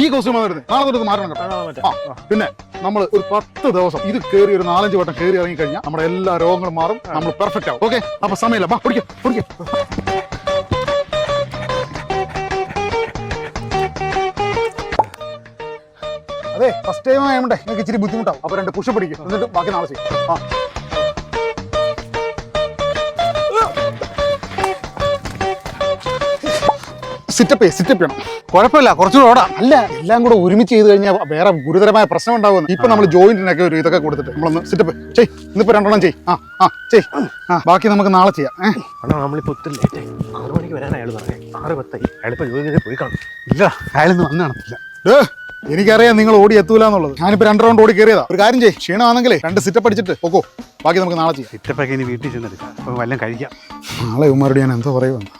ഈ കോസ്റ്റ്യൂം വരുന്നത്. നാളെ തൊട്ട് മാറണം മാറ്റണം കേട്ടോ ആ പിന്നെ നമ്മൾ ഒരു പത്ത് ദിവസം ഇത് കയറി ഒരു നാലഞ്ച് വട്ടം കയറി ഇറങ്ങി കഴിഞ്ഞാൽ നമ്മുടെ എല്ലാ രോഗങ്ങളും മാറും നമ്മൾ പെർഫെക്റ്റ് ആവും. ഓക്കെ അപ്പൊ സമയമില്ല. വാ പിടിക്കാം പിടിക്കാം. അതെ ഫസ്റ്റ് ടൈം ആയതുകൊണ്ട് നിങ്ങൾക്ക് ഇച്ചിരി ബുദ്ധിമുട്ടാവും. അപ്പൊ രണ്ട് പുഷ് പിടിക്കും എന്നിട്ട് ബാക്കി നാളെ ചെയ്യും. ആ. സിറ്റപ്പ് സിറ്റപ്പ് ചെയ്യണം. കുഴപ്പമില്ല കുറച്ചുകൂടെ ഓടാം. അല്ല. എല്ലാം കൂടെ ഒരുമിച്ച് ചെയ്ത് കഴിഞ്ഞാൽ വേറെ ഗുരുതരമായ പ്രശ്നം ഉണ്ടാവുന്നു ഇപ്പൊ നമ്മൾ ജോയിന്റിനൊക്കെ ഒരു ഇതൊക്കെ കൊടുത്തിട്ട് നമ്മളൊന്ന് സിറ്റപ്പ് ചെയ് ഇന്നിപ്പോ രണ്ടെണ്ണം ചെയ് ആ ആ ചെയ് ആ ബാക്കി നമുക്ക് നാളെ ചെയ്യാം. ഏഹ് നമ്മളിപ്പോ ഒത്തിരി ലേറ്റ് ആറ് മണിക്ക് വരാൻ അയാൾ പറഞ്ഞേ. ആറ് പത്തായി. അയാളിപ്പോ ജോലി പോയി കാണും. ഇല്ല അയാളൊന്നും വന്നു കാണത്തില്ല. എനിക്കറിയാം നിങ്ങൾ ഓടി എത്തൂല എന്നുള്ളത്. ഞാനിപ്പോ രണ്ട് റൗണ്ട് ഓടി കയറിയതാ ഒരു കാര്യം ചെയ്യും ക്ഷീണമാണെങ്കിലേ രണ്ട് സിറ്റപ്പ് അടിച്ചിട്ട് ഓക്കോ ബാക്കി നമുക്ക് നാളെ ചെയ്യാം. സിറ്റപ്പൊക്കെ ഇനി വീട്ടിൽ ചെന്നെടുക്കാം അപ്പം വല്ലതും കഴിക്കാം. നാളെ ഉമ്മാരോട് ഞാൻ എന്തോ പറയുമെന്ന്.